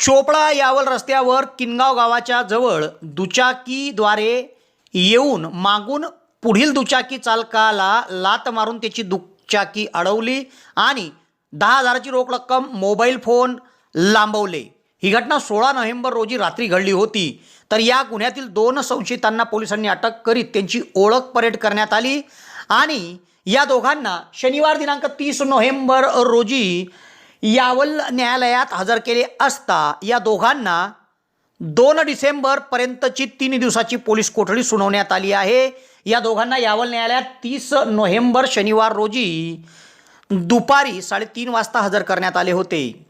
चोपडा यावल रस्त्यावर किनगाव गावाच्या जवळ दुचाकीद्वारे येऊन मागून पुढील दुचाकी चालकाला लात मारून त्याची दुचाकी अडवली आणि दहा हजाराची रोख रक्कम मोबाईल फोन लांबवले. ही घटना सोळा नोव्हेंबर रोजी रात्री घडली होती. तर या गुन्ह्यातील दोन संशयितांना पोलिसांनी अटक करीत त्यांची ओळख परेड करण्यात आली आणि या दोघांना शनिवार दिनांक तीस नोव्हेंबर रोजी यावल न्यायालयात हजर केले असता या दोघांना दोन डिसेंबरपर्यंतची तीन दिवसाची पोलीस कोठडी सुनावण्यात आली आहे. या दोघांना यावल न्यायालयात तीस नोव्हेंबर शनिवार रोजी दुपारी साडेतीन वाजता हजर करण्यात आले होते.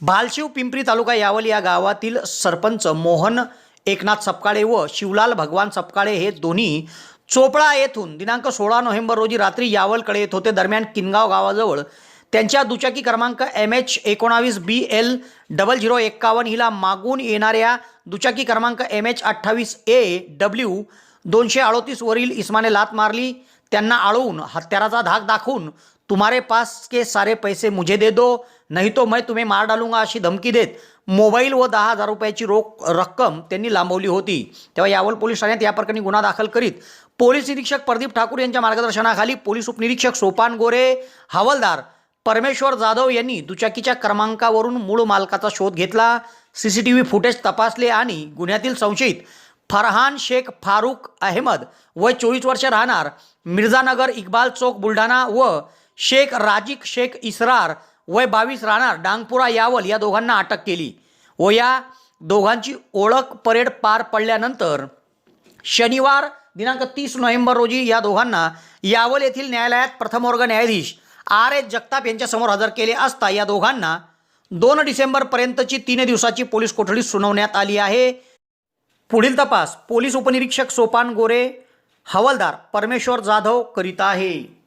भालशिव पिंपरी तालुका यावल या गावातील सरपंच मोहन एकनाथ सपकाळे व शिवलाल भगवान सपकाळे हे दोन्ही चोपडा येथून दिनांक सोळा नोव्हेंबर रोजी रात्री यावलकडे येत होते. दरम्यान किनगाव गावाजवळ त्यांच्या दुचाकी क्रमांक एम एच एकोणावीस बी एल डबल झिरो एक्कावन्न हिला मागून येणाऱ्या दुचाकी क्रमांक एम एच अठ्ठावीस ए डब्ल्यू दोनशे अडोतीसवरील इस्माने लात मारली. त्यांना आळवून हत्याराचा धाक दाखवून तुम्हारे पास के सारे पैसे मुझे दे दो नहीं तो मैं तुम्हें मार डालूंगा अशी धमकी देत. मोबाईल व दहा हजार रुपयाची रोख रक्कम त्यांनी लांबवली होती. तेव्हा यावल पोलीस ठाण्यात या प्रकरणी गुन्हा दाखल करीत पोलीस निरीक्षक प्रदीप ठाकूर यांच्या मार्गदर्शनाखाली पोलीस उपनिरीक्षक सोपान गोरे हवालदार परमेश्वर जाधव यांनी दुचाकीच्या क्रमांकावरून मूळ मालकाचा शोध घेतला C C T V footage तपासले आणि गुन्ह्यातील संशयित फरहान शेख फारूक अहमद वय चोवीस वर्ष राहणार मिर्झानगर इक्बाल चौक बुलढाणा व शेख राजिक शेख इसरार वय बावीस राहणार. डांगपुरा यावल या दोघांना अटक केली. व या दोघांची ओळख परेड पार पडल्यानंतर शनिवार दिनांक तीस नोव्हेंबर रोजी या दोघांना यावल येथील न्यायालयात प्रथमवर्ग न्यायाधीश आर एस जगताप यांच्यासमोर हजर केले असता या दोघांना दोन डिसेंबरपर्यंतची तीन दिवसाची पोलीस कोठडी सुनावण्यात आली आहे. पुढील तपास पोलीस उपनिरीक्षक सोपान गोरे हवालदार परमेश्वर जाधव करीत आहे.